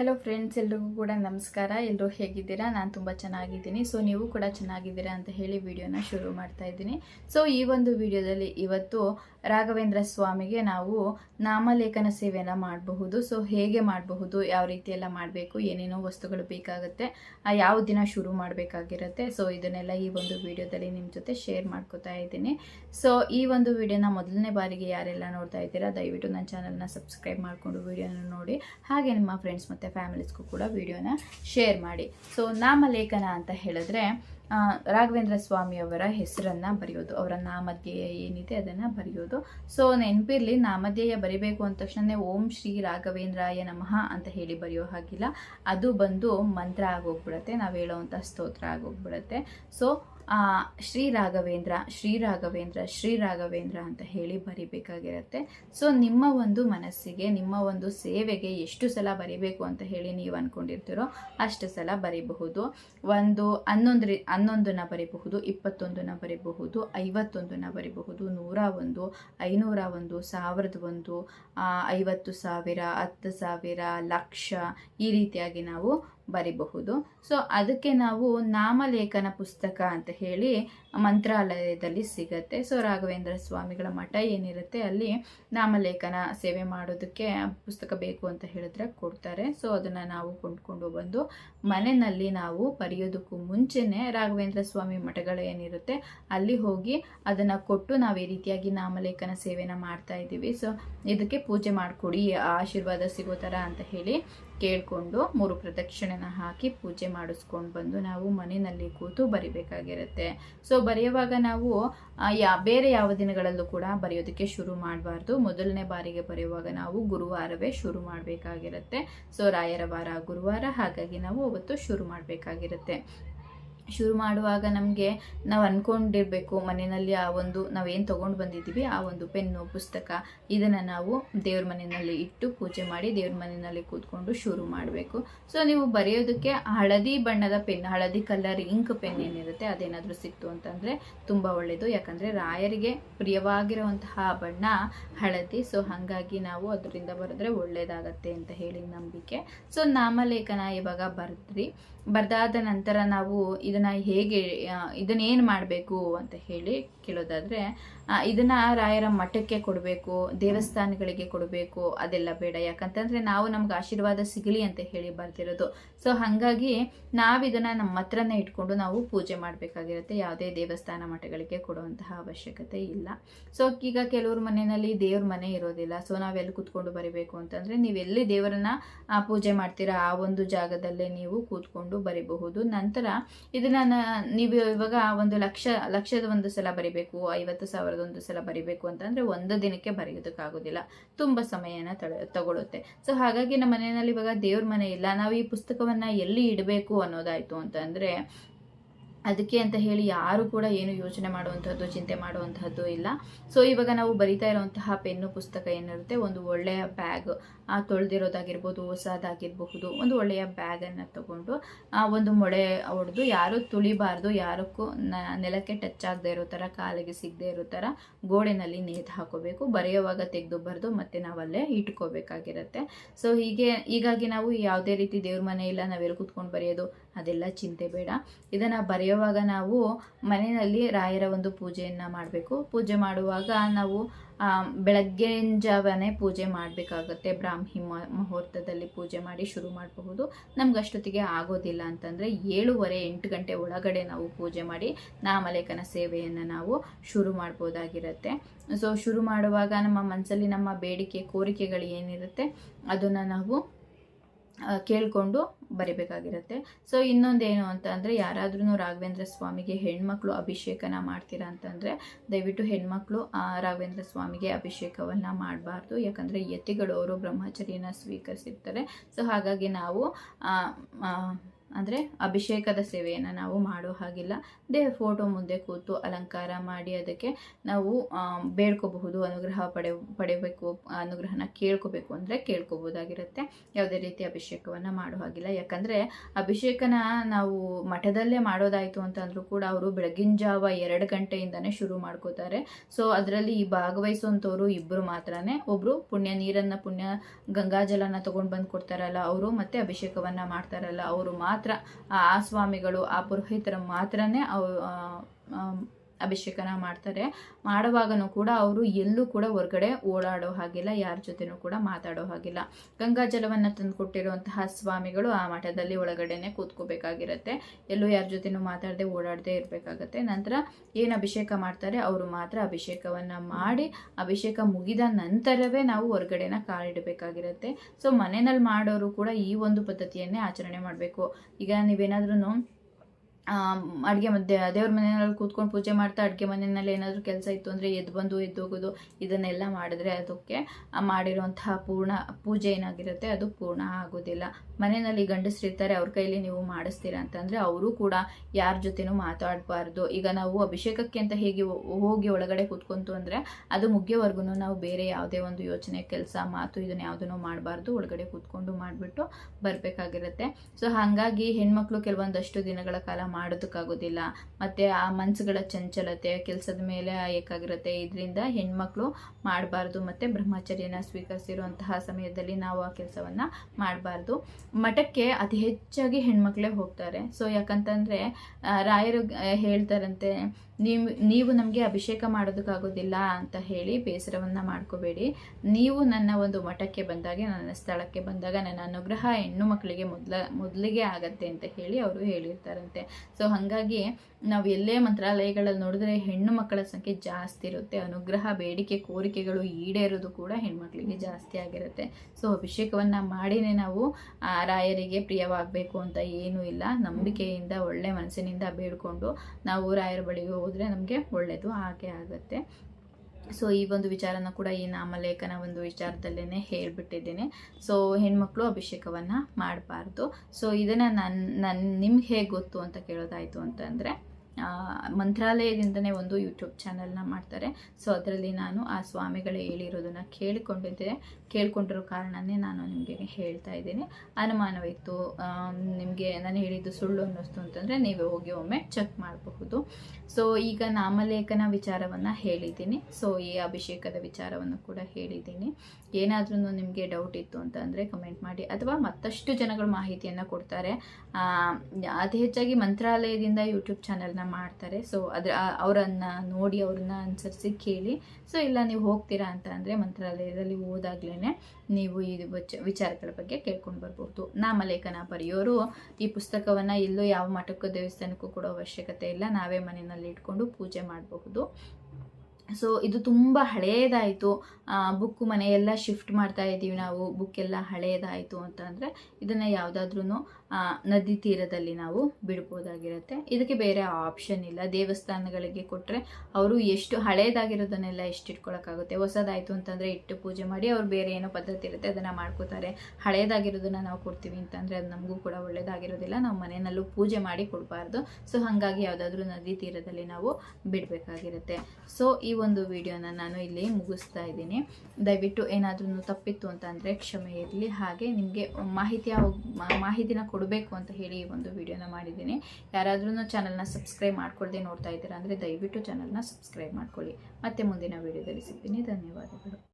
Hello friends ಎಲ್ರಿಗೂ ಕೂಡ ನಮಸ್ಕಾರ. ಎಲ್ಲರೂ ಹೇಗಿದ್ದೀರಾ? ನಾನು ತುಂಬ ಚೆನ್ನಾಗಿದ್ದೀನಿ. ಸೊ ನೀವು ಕೂಡ ಚೆನ್ನಾಗಿದ್ದೀರಾ ಅಂತ ಹೇಳಿ ವಿಡಿಯೋನ ಶುರು ಮಾಡ್ತಾ ಇದ್ದೀನಿ. ಸೊ ಈ ಒಂದು ವಿಡಿಯೋದಲ್ಲಿ ಇವತ್ತು ರಾಘವೇಂದ್ರ ಸ್ವಾಮಿಗೆ ನಾವು ನಾಮಲೇಖನ ಸೇವೆಯನ್ನು ಮಾಡಬಹುದು. ಸೊ ಹೇಗೆ ಮಾಡಬಹುದು, ಯಾವ ರೀತಿ ಎಲ್ಲ ಮಾಡಬೇಕು, ಏನೇನೋ ವಸ್ತುಗಳು ಬೇಕಾಗುತ್ತೆ ಯಾವ ದಿನ ಶುರು ಮಾಡಬೇಕಾಗಿರುತ್ತೆ. ಸೊ ಇದನ್ನೆಲ್ಲ ಈ ಒಂದು ವಿಡಿಯೋದಲ್ಲಿ ನಿಮ್ಮ ಜೊತೆ ಶೇರ್ ಮಾಡ್ಕೋತಾ ಇದ್ದೀನಿ. ಸೊ ಈ ಒಂದು ವಿಡಿಯೋನ ಮೊದಲನೇ ಬಾರಿಗೆ ಯಾರೆಲ್ಲ ನೋಡ್ತಾ ಇದ್ದೀರಾ, ದಯವಿಟ್ಟು ನನ್ನ ಚಾನಲ್ನ ಸಬ್ಸ್ಕ್ರೈಬ್ ಮಾಡಿಕೊಂಡು ವಿಡಿಯೋನ ನೋಡಿ. ಹಾಗೆ ನಿಮ್ಮ ಫ್ರೆಂಡ್ಸ್ ಮತ್ತು ಫ್ಯಾಮಿಲೀಸ್ಗೂ ಕೂಡ ವಿಡಿಯೋನ ಶೇರ್ ಮಾಡಿ. ಸೊ ನಾಮಲೇಖನ ಅಂತ ಹೇಳಿದ್ರೆ ರಾಘವೇಂದ್ರ ಸ್ವಾಮಿಯವರ ಹೆಸರನ್ನು ಬರೆಯೋದು, ಅವರ ನಾಮಧ್ಯೇಯ ಏನಿದೆ ಅದನ್ನು ಬರೆಯೋದು. ಸೊ ನೆನಪಿರಲಿ, ನಾಮಧ್ಯೇಯ ಬರಿಬೇಕು ಅಂದ ತಕ್ಷಣ ಓಂ ಶ್ರೀ ರಾಘವೇಂದ್ರಾಯ ನಮಃ ಅಂತ ಹೇಳಿ ಬರೆಯೋ ಹಾಗಿಲ್ಲ. ಅದು ಬಂದು ಮಂತ್ರ ಆಗೋಗ್ಬಿಡತ್ತೆ, ನಾವು ಹೇಳೋವಂಥ ಸ್ತೋತ್ರ ಆಗೋಗ್ಬಿಡತ್ತೆ. ಸೊ ಶ್ರೀ ರಾಘವೇಂದ್ರ ಶ್ರೀ ರಾಘವೇಂದ್ರ ಶ್ರೀ ರಾಘವೇಂದ್ರ ಅಂತ ಹೇಳಿ ಬರಿಬೇಕಾಗಿರುತ್ತೆ. ಸೊ ನಿಮ್ಮ ಒಂದು ಮನಸ್ಸಿಗೆ ನಿಮ್ಮ ಒಂದು ಸೇವೆಗೆ ಎಷ್ಟು ಸಲ ಬರಿಬೇಕು ಅಂತ ಹೇಳಿ ನೀವು ಅಂದ್ಕೊಂಡಿರ್ತೀರೋ ಅಷ್ಟು ಸಲ ಬರಿಬಹುದು. ಒಂದು ಹನ್ನೊಂದು ರೀ ಹನ್ನೊಂದನ್ನ ಬರಿಬಹುದು ಇಪ್ಪತ್ತೊಂದನ್ನ ಬರಿಬಹುದು ಐವತ್ತೊಂದನ್ನ ಬರಿಬಹುದು ನೂರ ಒಂದು ಐನೂರ ಒಂದು ಸಾವಿರದ ಒಂದು ಆ, ಐವತ್ತು ಸಾವಿರ ಹತ್ತು ಸಾವಿರ ಲಕ್ಷ ಈ ರೀತಿಯಾಗಿ ನಾವು ಬರಿಬಹುದು. ಸೊ ಅದಕ್ಕೆ ನಾವು ನಾಮಲೇಖನ ಪುಸ್ತಕ ಅಂತ ಹೇಳಿ ಮಂತ್ರಾಲಯದಲ್ಲಿ ಸಿಗತ್ತೆ. ಸೊ ರಾಘವೇಂದ್ರ ಸ್ವಾಮಿಗಳ ಮಠ ಏನಿರುತ್ತೆ, ಅಲ್ಲಿ ನಾಮಲೇಖನ ಸೇವೆ ಮಾಡೋದಕ್ಕೆ ಪುಸ್ತಕ ಬೇಕು ಅಂತ ಹೇಳಿದ್ರೆ ಕೊಡ್ತಾರೆ. ಸೊ ಅದನ್ನು ನಾವು ಕೊಂಡ್ಕೊಂಡು ಬಂದು ಮನೆಯಲ್ಲಿ ನಾವು ಬರೆಯೋದಕ್ಕೂ ಮುಂಚೆನೆ ರಾಘವೇಂದ್ರ ಸ್ವಾಮಿ ಮಠಗಳು ಏನಿರುತ್ತೆ, ಅಲ್ಲಿ ಹೋಗಿ ಅದನ್ನು ಕೊಟ್ಟು ನಾವು ಈ ರೀತಿಯಾಗಿ ನಾಮಲೇಖನ ಸೇವೆನ ಮಾಡ್ತಾ ಇದ್ದೀವಿ. ಸೊ ಇದಕ್ಕೆ ಪೂಜೆ ಮಾಡಿಕೊಡಿ, ಆಶೀರ್ವಾದ ಸಿಗೋ ಥರ ಅಂತ ಹೇಳಿ ಕೇಳಿಕೊಂಡು ಮೂರು ಪ್ರದಕ್ಷಿಣೆನ ಹಾಕಿ ಪೂಜೆ ಮಾಡಿಸ್ಕೊಂಡು ಬಂದು ನಾವು ಮನೆಯಲ್ಲಿ ಕೂತು ಬರಿಬೇಕಾಗಿರುತ್ತೆ. ಸೊ ಬರೆಯುವಾಗ ನಾವು ಯಾ, ಬೇರೆ ಯಾವ ದಿನಗಳಲ್ಲೂ ಕೂಡ ಬರೆಯೋದಕ್ಕೆ ಶುರು ಮಾಡಬಾರ್ದು. ಮೊದಲನೇ ಬಾರಿಗೆ ಬರೆಯುವಾಗ ನಾವು ಗುರುವಾರವೇ ಶುರು ಮಾಡಬೇಕಾಗಿರುತ್ತೆ. ಸೊ ರಾಯರ ವಾರ ಗುರುವಾರ, ಹಾಗಾಗಿ ನಾವು ಅವತ್ತು ಶುರು ಮಾಡಬೇಕಾಗಿರುತ್ತೆ. ಶುರು ಮಾಡುವಾಗ ನಮಗೆ ನಾವು ಅಂದ್ಕೊಂಡಿರಬೇಕು ಮನೆಯಲ್ಲಿ ಆ ಒಂದು ನಾವೇನು ತೊಗೊಂಡು ಬಂದಿದ್ದೀವಿ ಆ ಒಂದು ಪೆನ್ನು, ಪುಸ್ತಕ ಇದನ್ನು ನಾವು ದೇವ್ರ ಮನೆಯಲ್ಲಿ ಇಟ್ಟು ಪೂಜೆ ಮಾಡಿ ದೇವ್ರ ಮನೆಯಲ್ಲಿ ಕೂತ್ಕೊಂಡು ಶುರು ಮಾಡಬೇಕು. ಸೊ ನೀವು ಬರೆಯೋದಕ್ಕೆ ಹಳದಿ ಬಣ್ಣದ ಪೆನ್, ಹಳದಿ ಕಲರ್ ಇಂಕ್ ಪೆನ್ ಏನಿರುತ್ತೆ ಅದೇನಾದರೂ ಸಿಕ್ತು ಅಂತಂದರೆ ತುಂಬ ಒಳ್ಳೆಯದು ಯಾಕಂದರೆ ರಾಯರಿಗೆ ಪ್ರಿಯವಾಗಿರುವಂತಹ ಬಣ್ಣ ಹಳದಿ. ಸೊ ಹಾಗಾಗಿ ನಾವು ಅದರಿಂದ ಬರೆದ್ರೆ ಒಳ್ಳೆಯದಾಗತ್ತೆ ಅಂತ ಹೇಳಿ ನಂಬಿಕೆ. ಸೊ ನಾಮಲೇಖನ ಇವಾಗ ಬರೆದ್ರಿ ಬರೆದಾದ ನಂತರ ನಾವು ಇದನ್ನು ಹೇಗೆ ಇದನ್ನ ಏನು ಮಾಡಬೇಕು ಅಂತ ಹೇಳಿ ಕೇಳೋದಾದರೆ ಇದನ್ನು ರಾಯರ ಮಠಕ್ಕೆ ಕೊಡಬೇಕು, ದೇವಸ್ಥಾನಗಳಿಗೆ ಕೊಡಬೇಕು, ಅದೆಲ್ಲ ಬೇಡ. ಯಾಕಂತಂದರೆ ನಾವು ನಮ್ಗೆ ಆಶೀರ್ವಾದ ಸಿಗಲಿ ಅಂತ ಹೇಳಿ ಬರ್ತಿರೋದು. ಸೊ ಹಾಗಾಗಿ ನಾವು ಇದನ್ನ ನಮ್ಮ ಹತ್ರನೇ ಇಟ್ಕೊಂಡು ನಾವು ಪೂಜೆ ಮಾಡಬೇಕಾಗಿರುತ್ತೆ. ಯಾವುದೇ ದೇವಸ್ಥಾನ ಮಠಗಳಿಗೆ ಕೊಡುವಂತಹ ಅವಶ್ಯಕತೆ ಇಲ್ಲ. ಸೊ ಈಗ ಕೆಲವ್ರ ಮನೆಯಲ್ಲಿ ದೇವ್ರ ಮನೆ ಇರೋದಿಲ್ಲ. ಸೊ ನಾವೆಲ್ಲಿ ಕೂತ್ಕೊಂಡು ಬರಿಬೇಕು ಅಂತಂದರೆ ನೀವೆಲ್ಲಿ ದೇವರನ್ನ ಪೂಜೆ ಮಾಡ್ತೀರಾ, ಆ ಒಂದು ಜಾಗದಲ್ಲೇ ನೀವು ಕೂತ್ಕೊಂಡು ಬರಿಬಹುದು. ನಂತರ ಇದನ್ನ ನೀವು ಇವಾಗ ಒಂದು ಲಕ್ಷ, ಲಕ್ಷದ ಒಂದು ಸಲ ಬರಿಬೇಕು, ಐವತ್ತು ಸಾವಿರದ ಒಂದು ಸಲ ಬರಿಬೇಕು ಅಂತಂದ್ರೆ ಒಂದು ದಿನಕ್ಕೆ ಬರೆಯೋದಕ್ಕಾಗೋದಿಲ್ಲ. ತುಂಬ ಸಮಯನ ತಗೊಳುತ್ತೆ. ಸೊ ಹಾಗಾಗಿ ನಮ್ಮ ಮನೆಯಲ್ಲಿ ಇವಾಗ ದೇವ್ರ ಮನೆ ಇಲ್ಲ. ನಾವು ಈ ಪುಸ್ತಕವನ್ನ ಎಲ್ಲಿ ಇಡಬೇಕು ಅನ್ನೋದಾಯ್ತು ಅಂತಂದ್ರೆ ಅದಕ್ಕೆ ಅಂತ ಹೇಳಿ ಯಾರು ಕೂಡ ಏನು ಯೋಚನೆ ಮಾಡುವಂಥದ್ದು ಚಿಂತೆ ಮಾಡುವಂತಹದ್ದು ಇಲ್ಲ. ಸೊ ಇವಾಗ ನಾವು ಬರಿತಾ ಇರುವಂತಹ ಪೆನ್ನು ಪುಸ್ತಕ ಏನಿರುತ್ತೆ, ಒಂದು ಒಳ್ಳೆಯ ಬ್ಯಾಗ್, ಆ, ತೊಳೆದಿರೋದಾಗಿರ್ಬೋದು, ಹೊಸದಾಗಿರಬಹುದು, ಒಂದು ಒಳ್ಳೆಯ ಬ್ಯಾಗನ್ನು ತಗೊಂಡು, ಆ, ಒಂದು ಮೊಳೆ ಹೊಡೆದು ಯಾರು ತುಳಿಬಾರ್ದು, ಯಾರಕ್ಕೂ ನೆಲಕ್ಕೆ ಟಚ್ ಆಗದೆ ಇರೋ ಥರ, ಕಾಲಿಗೆ ಸಿಗದೆ ಇರೋ ಥರ ಗೋಡೆನಲ್ಲಿ ನೇತು ಹಾಕೋಬೇಕು. ಬರೆಯುವಾಗ ತೆಗೆದು ಬರೆದು ಮತ್ತೆ ನಾವಲ್ಲೇ ಇಟ್ಕೋಬೇಕಾಗಿರುತ್ತೆ. ಸೊ ಹೀಗೆ, ಹೀಗಾಗಿ ನಾವು ಯಾವುದೇ ರೀತಿ ದೇವ್ರ ಮನೆ ಇಲ್ಲ, ನಾವೆಲ್ಲ ಕೂತ್ಕೊಂಡು ಬರೆಯೋದು ಅದೆಲ್ಲ ಚಿಂತೆ ಬೇಡ. ಇದನ್ನು ಬರೆಯುವಾಗ ನಾವು ಮನೆಯಲ್ಲಿ ರಾಯರ ಒಂದು ಪೂಜೆಯನ್ನು ಮಾಡಬೇಕು. ಪೂಜೆ ಮಾಡುವಾಗ ನಾವು ಬೆಳಗ್ಗೆ ಜಾವನೇ ಪೂಜೆ ಮಾಡಬೇಕಾಗುತ್ತೆ. ಬ್ರಾಹ್ಮಿ ಮುಹೂರ್ತದಲ್ಲಿ ಪೂಜೆ ಮಾಡಿ ಶುರು ಮಾಡಬಹುದು. ನಮ್ಗೆ ಅಷ್ಟೊತ್ತಿಗೆ ಆಗೋದಿಲ್ಲ ಅಂತಂದರೆ ಏಳುವರೆ ಎಂಟು ಗಂಟೆ ಒಳಗಡೆ ನಾವು ಪೂಜೆ ಮಾಡಿ ನಾಮಲೇಖನ ಸೇವೆಯನ್ನು ನಾವು ಶುರು ಮಾಡ್ಬೋದಾಗಿರುತ್ತೆ. ಸೊ ಶುರು ಮಾಡುವಾಗ ನಮ್ಮ ಮನಸ್ಸಲ್ಲಿ ನಮ್ಮ ಬೇಡಿಕೆ, ಕೋರಿಕೆಗಳು ಏನಿರುತ್ತೆ, ಅದನ್ನು ನಾವು ಕೇಳಿಕೊಂಡು ಬರಿಬೇಕಾಗಿರುತ್ತೆ. ಸೊ ಇನ್ನೊಂದೇನು ಅಂತ ಅಂದರೆ ಯಾರಾದ್ರೂ ರಾಘವೇಂದ್ರ ಸ್ವಾಮಿಗೆ ಹೆಣ್ಮಕ್ಳು ಅಭಿಷೇಕನ ಮಾಡ್ತೀರಾ ಅಂತಂದರೆ, ದಯವಿಟ್ಟು ಹೆಣ್ಮಕ್ಳು ರಾಘವೇಂದ್ರ ಸ್ವಾಮಿಗೆ ಅಭಿಷೇಕವನ್ನು ಮಾಡಬಾರ್ದು. ಯಾಕಂದರೆ, ಯತಿಗಳು ಅವರು ಬ್ರಹ್ಮಚರ್ಯನ ಸ್ವೀಕರಿಸಿರ್ತಾರೆ. ಸೊ ಹಾಗಾಗಿ ನಾವು ಅಂದರೆ ಅಭಿಷೇಕದ ಸೇವೆಯನ್ನು ನಾವು ಮಾಡೋ ಹಾಗಿಲ್ಲ. ದೇಹ ಫೋಟೋ ಮುಂದೆ ಕೂತು ಅಲಂಕಾರ ಮಾಡಿ ಅದಕ್ಕೆ ನಾವು ಬೇಡ್ಕೋಬಹುದು, ಅನುಗ್ರಹ ಪಡೆ ಪಡೆಯಬೇಕು ಅನುಗ್ರಹನ ಕೇಳ್ಕೋಬೇಕು ಅಂದರೆ ಕೇಳ್ಕೋಬೋದಾಗಿರುತ್ತೆ ಯಾವುದೇ ರೀತಿ ಅಭಿಷೇಕವನ್ನು ಮಾಡೋ ಹಾಗಿಲ್ಲ. ಯಾಕಂದರೆ ಅಭಿಷೇಕನ ನಾವು ಮಠದಲ್ಲೇ ಮಾಡೋದಾಯಿತು ಅಂತಂದರೂ ಕೂಡ ಅವರು ಬೆಳಗಿನ ಜಾವ ಎರಡು ಗಂಟೆಯಿಂದನೇ ಶುರು ಮಾಡ್ಕೋತಾರೆ. ಸೊ, ಅದರಲ್ಲಿ ಈ ಭಾಗವಹಿಸುವಂಥವ್ರು ಇಬ್ಬರು ಮಾತ್ರನೇ. ಒಬ್ಬರು ಪುಣ್ಯ ನೀರನ್ನು, ಪುಣ್ಯ ಗಂಗಾಜಲನ ತಗೊಂಡು ಬಂದು ಕೊಡ್ತಾರಲ್ಲ ಅವರು, ಮತ್ತು ಅಭಿಷೇಕವನ್ನು ಮಾಡ್ತಾರಲ್ಲ ಅವರು ಮಾತ್ರ. ಆ ಆ ಸ್ವಾಮಿಗಳು ಆ ಪುರೋಹಿತರು ಮಾತ್ರನೇ ಅವ್ ಅಭಿಷೇಕನ ಮಾಡ್ತಾರೆ. ಮಾಡುವಾಗನೂ ಕೂಡ ಅವರು ಎಲ್ಲೂ ಕೂಡ ಹೊರಗಡೆ ಓಡಾಡೋ ಹಾಗಿಲ್ಲ, ಯಾರ ಜೊತೆನೂ ಕೂಡ ಮಾತಾಡೋ ಹಾಗಿಲ್ಲ. ಗಂಗಾಜಲವನ್ನು ತಂದು ತಂದುಕೊಟ್ಟಿರುವಂತಹ ಸ್ವಾಮಿಗಳು ಆ ಮಠದಲ್ಲಿ ಒಳಗಡೆನೆ ಕೂತ್ಕೋಬೇಕಾಗಿರುತ್ತೆ. ಎಲ್ಲೂ ಯಾರ ಜೊತೆನೂ ಮಾತಾಡದೆ ಓಡಾಡದೆ ಇರಬೇಕಾಗತ್ತೆ. ನಂತರ ಏನು ಅಭಿಷೇಕ ಮಾಡ್ತಾರೆ? ಅವರು ಮಾತ್ರ ಅಭಿಷೇಕವನ್ನು ಮಾಡಿ, ಅಭಿಷೇಕ ಮುಗಿದ ನಂತರವೇ ನಾವು ಹೊರಗಡೆನ ಕಾಲಿಡಬೇಕಾಗಿರುತ್ತೆ. ಸೊ ಮನೆಯಲ್ಲಿ ಮಾಡೋರು ಕೂಡ ಈ ಒಂದು ಪದ್ಧತಿಯನ್ನೇ ಆಚರಣೆ ಮಾಡಬೇಕು. ಈಗ ನೀವೇನಾದ್ರೂ ಅಡುಗೆ ಮಧ್ಯ ದೇವ್ರ ಮನೆಯಲ್ಲಿ ಕೂತ್ಕೊಂಡು ಪೂಜೆ ಮಾಡ್ತಾ ಅಡುಗೆ ಮನೆಯಲ್ಲಿ ಏನಾದರೂ ಕೆಲಸ ಇತ್ತು ಅಂದರೆ ಎದ್ದು ಬಂದು ಎದ್ದು ಹೋಗೋದು, ಇದನ್ನೆಲ್ಲ ಮಾಡಿದ್ರೆ ಅದಕ್ಕೆ ಮಾಡಿರುವಂತಹ ಪೂರ್ಣ ಪೂಜೆ ಏನಾಗಿರುತ್ತೆ ಅದು ಪೂರ್ಣ ಆಗೋದಿಲ್ಲ. ಮನೆಯಲ್ಲಿ ಗಂಡಸರಿರ್ತಾರೆ ಅವ್ರ ಕೈಲಿ ನೀವು ಮಾಡಿಸ್ತೀರಾ ಅಂತಂದರೆ ಅವರು ಕೂಡ ಯಾರ ಜೊತೆನೂ ಮಾತಾಡಬಾರ್ದು. ಈಗ ನಾವು ಅಭಿಷೇಕಕ್ಕೆ ಅಂತ ಹೇಗೆ ಹೋಗಿ ಒಳಗಡೆ ಕೂತ್ಕೊಂತು ಅಂದರೆ ಅದು ಮುಗಿಯೋವರೆಗೂ ನಾವು ಬೇರೆ ಯಾವುದೇ ಒಂದು ಯೋಚನೆ, ಕೆಲಸ, ಮಾತು ಇದನ್ನು ಯಾವುದನ್ನು ಮಾಡಬಾರ್ದು. ಒಳಗಡೆ ಕೂತ್ಕೊಂಡು ಮಾಡಿಬಿಟ್ಟು ಬರಬೇಕಾಗಿರುತ್ತೆ. ಸೊ ಹಾಗಾಗಿ ಹೆಣ್ಮಕ್ಳು ಕೆಲವೊಂದಷ್ಟು ದಿನಗಳ ಕಾಲ ಮಾಡೋದಕ್ಕಾಗೋದಿಲ್ಲ. ಮತ್ತು ಆ ಮನಸ್ಸುಗಳ ಚಂಚಲತೆ, ಕೆಲಸದ ಮೇಲೆ ಏಕಾಗ್ರತೆ ಇದರಿಂದ ಹೆಣ್ಮಕ್ಳು ಮಾಡಬಾರ್ದು ಮತ್ತು ಬ್ರಹ್ಮಚರ್ಯನ ಸ್ವೀಕರಿಸಿರುವಂತಹ ಸಮಯದಲ್ಲಿ ನಾವು ಆ ಕೆಲಸವನ್ನು ಮಾಡಬಾರ್ದು. ಮಠಕ್ಕೆ ಅತಿ ಹೆಚ್ಚಾಗಿ ಹೆಣ್ಮಕ್ಳೇ ಹೋಗ್ತಾರೆ. ಸೊ ಯಾಕಂತಂದರೆ ರಾಯರು ಹೇಳ್ತಾರಂತೆ ನೀವು ನೀವು ನಮಗೆ ಅಭಿಷೇಕ ಮಾಡೋದಕ್ಕಾಗೋದಿಲ್ಲ ಅಂತ ಹೇಳಿ ಬೇಸರವನ್ನು ಮಾಡ್ಕೋಬೇಡಿ. ನೀವು ನನ್ನ ಒಂದು ಮಠಕ್ಕೆ ಬಂದಾಗ, ನನ್ನ ಸ್ಥಳಕ್ಕೆ ಬಂದಾಗ ನನ್ನ ಅನುಗ್ರಹ ಹೆಣ್ಣು ಮಕ್ಕಳಿಗೆ ಮೊದಲ, ಮೊದಲಿಗೆ ಆಗತ್ತೆ ಅಂತ ಹೇಳಿ ಅವರು ಹೇಳಿರ್ತಾರಂತೆ. ಸೊ ಹಾಗಾಗಿ ನಾವು ಎಲ್ಲೇ ಮಂತ್ರಾಲಯಗಳಲ್ಲಿ ನೋಡಿದ್ರೆ ಹೆಣ್ಣು ಮಕ್ಕಳ ಸಂಖ್ಯೆ ಜಾಸ್ತಿ ಇರುತ್ತೆ. ಅನುಗ್ರಹ, ಬೇಡಿಕೆ, ಕೋರಿಕೆಗಳು ಈಡೇರೋದು ಕೂಡ ಹೆಣ್ಮಕ್ಳಿಗೆ ಜಾಸ್ತಿ ಆಗಿರುತ್ತೆ. ಸೊ ಅಭಿಷೇಕವನ್ನು ಮಾಡಿನೇ ನಾವು ಆ ರಾಯರಿಗೆ ಪ್ರಿಯವಾಗಬೇಕು ಅಂತ ಏನೂ ಇಲ್ಲ. ನಂಬಿಕೆಯಿಂದ, ಒಳ್ಳೆ ಮನಸ್ಸಿನಿಂದ ಬೇಡಿಕೊಂಡು ನಾವು ರಾಯರ ಬಳಿಗೆ ಹೋದರೆ ನಮಗೆ ಒಳ್ಳೆಯದು ಹಾಗೆ ಆಗುತ್ತೆ. ಸೊ ಈ ಒಂದು ವಿಚಾರನ ಕೂಡ ಈ ನಾಮಲೇಖನ ಒಂದು ವಿಚಾರದಲ್ಲೇ ಹೇಳಿಬಿಟ್ಟಿದ್ದೀನಿ. ಸೊ ಹೆಣ್ಮಕ್ಳು ಅಭಿಷೇಕವನ್ನು ಮಾಡಬಾರ್ದು. ಸೊ ಇದನ್ನು ನನ್ನ ನನ್ನ ನಿಮ್ಗೆ ಹೇಗೆ ಗೊತ್ತು ಅಂತ ಕೇಳೋದಾಯಿತು ಅಂತಂದರೆ ಮಂತ್ರಾಲಯದಿಂದನೇ ಒಂದು ಯೂಟ್ಯೂಬ್ ಚಾನಲ್ನ ಮಾಡ್ತಾರೆ. ಸೊ ಅದರಲ್ಲಿ ನಾನು ಆ ಸ್ವಾಮಿಗಳು ಹೇಳಿರೋದನ್ನು ಕೇಳಿಕೊಂಡಿದ್ದೆ. ಕೇಳ್ಕೊಂಡಿರೋ ಕಾರಣನೇ ನಾನು ನಿಮಗೆ ಹೇಳ್ತಾ ಇದ್ದೀನಿ. ಅನುಮಾನವಿತ್ತು. ನಿಮಗೆ ನಾನು ಹೇಳಿದ್ದು ಸುಳ್ಳು ಅನ್ನಿಸ್ತು ಅಂತಂದರೆ ನೀವು ಹೋಗಿ ಒಮ್ಮೆ ಚೆಕ್ ಮಾಡಬಹುದು. ಸೊ ಈಗ ನಾಮಲೇಖನ ವಿಚಾರವನ್ನು ಹೇಳಿದ್ದೀನಿ. ಸೊ ಈ ಅಭಿಷೇಕದ ವಿಚಾರವನ್ನು ಕೂಡ ಹೇಳಿದ್ದೀನಿ. ಏನಾದ್ರೂ ನಿಮಗೆ ಡೌಟ್ ಇತ್ತು ಅಂತಂದರೆ ಕಮೆಂಟ್ ಮಾಡಿ. ಅಥವಾ ಮತ್ತಷ್ಟು ಜನಗಳು ಮಾಹಿತಿಯನ್ನು ಕೊಡ್ತಾರೆ. ಅತಿ ಹೆಚ್ಚಾಗಿ ಮಂತ್ರಾಲಯದಿಂದ ಯೂಟ್ಯೂಬ್ ಚಾನಲ್ನ ಮಾಡ್ತಾರೆ. ಸೊ ಅದ್ರ ಅವರನ್ನು ನೋಡಿ, ಅವ್ರನ್ನ ಅನುಸರಿಸಿ ಕೇಳಿ. ಸೊ ಇಲ್ಲ, ನೀವು ಹೋಗ್ತೀರಾ ಅಂತ ಅಂದರೆ ಮಂತ್ರಾಲಯದಲ್ಲಿ ಹೋದಾಗ್ಲೇ ನೀವು ಈ ವಿಚ- ವಿಚಾರಗಳ ಬಗ್ಗೆ ಕೇಳ್ಕೊಂಡು ಬರ್ಬೋದು. ನಾಮಲೇಖನ ಬರೆಯೋರು ಈ ಪುಸ್ತಕವನ್ನು ಎಲ್ಲೂ ಯಾವ ಮಠಕ್ಕೂ ದೇವಸ್ಥಾನಕ್ಕೂ ಕೊಡೋ ಅವಶ್ಯಕತೆ ಇಲ್ಲ. ನಾವೇ ಮನೆಯಲ್ಲಿ ಇಟ್ಕೊಂಡು ಪೂಜೆ ಮಾಡಬಹುದು. ಸೊ ಇದು ತುಂಬ ಹಳೆಯದಾಯಿತು ಬುಕ್ಕು ಮನೆಯೆಲ್ಲ ಶಿಫ್ಟ್ ಮಾಡ್ತಾ ಇದ್ದೀವಿ ನಾವು. ಬುಕ್ ಎಲ್ಲ ಹಳೆಯದಾಯಿತು ಅಂತಂದರೆ ಇದನ್ನು ಯಾವುದಾದ್ರೂ ನದಿ ತೀರದಲ್ಲಿ ನಾವು ಬಿಡ್ಬೋದಾಗಿರುತ್ತೆ ಇದಕ್ಕೆ ಬೇರೆ ಆಪ್ಷನ್ ಇಲ್ಲ. ದೇವಸ್ಥಾನಗಳಿಗೆ ಕೊಟ್ಟರೆ ಅವರು ಎಷ್ಟು ಹಳೇದಾಗಿರೋದನ್ನೆಲ್ಲ ಎಷ್ಟು ಇಟ್ಕೊಳಕ್ಕಾಗುತ್ತೆ? ಹೊಸದಾಯಿತು ಅಂತಂದರೆ ಇಟ್ಟು ಪೂಜೆ ಮಾಡಿ ಅವ್ರು ಬೇರೆ ಏನೋ ಪದ್ಧತಿ ಇರುತ್ತೆ, ಅದನ್ನು ಮಾಡ್ಕೋತಾರೆ. ಹಳೇದಾಗಿರೋದನ್ನು ನಾವು ಕೊಡ್ತೀವಿ ಅಂತಂದರೆ ಅದು ನಮಗೂ ಕೂಡ ಒಳ್ಳೇದಾಗಿರೋದಿಲ್ಲ. ನಾವು ಮನೆಯಲ್ಲೂ ಪೂಜೆ ಮಾಡಿ ಕೊಡಬಾರ್ದು. ಸೊ ಹಾಗಾಗಿ ಯಾವುದಾದ್ರೂ ನದಿ ತೀರದಲ್ಲಿ ನಾವು ಬಿಡಬೇಕಾಗಿರುತ್ತೆ. ಸೊ ಈ ಒಂದು ವಿಡಿಯೋನ ನಾನು ಇಲ್ಲಿ ಮುಗಿಸ್ತಾ ಇದ್ದೀನಿ. ದಯವಿಟ್ಟು ಏನಾದ್ರೂ ತಪ್ಪಿತ್ತು ಅಂತ ಅಂದರೆ ಕ್ಷಮೆ ಇರಲಿ. ಹಾಗೆ ನಿಮಗೆ ಮಾಹಿತಿಯ ಮಾಹಿತಿನ ಕೊಡಬೇಕು ಅಂತ ಹೇಳಿ ಈ ಒಂದು ವಿಡಿಯೋನ ಮಾಡಿದ್ದೀನಿ. ಯಾರಾದ್ರೂ ಚಾನಲ್ನ ಸಬ್ಸ್ಕ್ರೈಬ್ ಮಾಡ್ಕೊಳ್ಳದೆ ನೋಡ್ತಾ ಇದ್ದೀರಾ ಅಂದರೆ ದಯವಿಟ್ಟು ಚಾನಲ್ನ ಸಬ್ಸ್ಕ್ರೈಬ್ ಮಾಡ್ಕೊಳ್ಳಿ. ಮತ್ತೆ ಮುಂದಿನ ವಿಡಿಯೋದಲ್ಲಿ ಸಿಗ್ತೀನಿ. ಧನ್ಯವಾದಗಳು.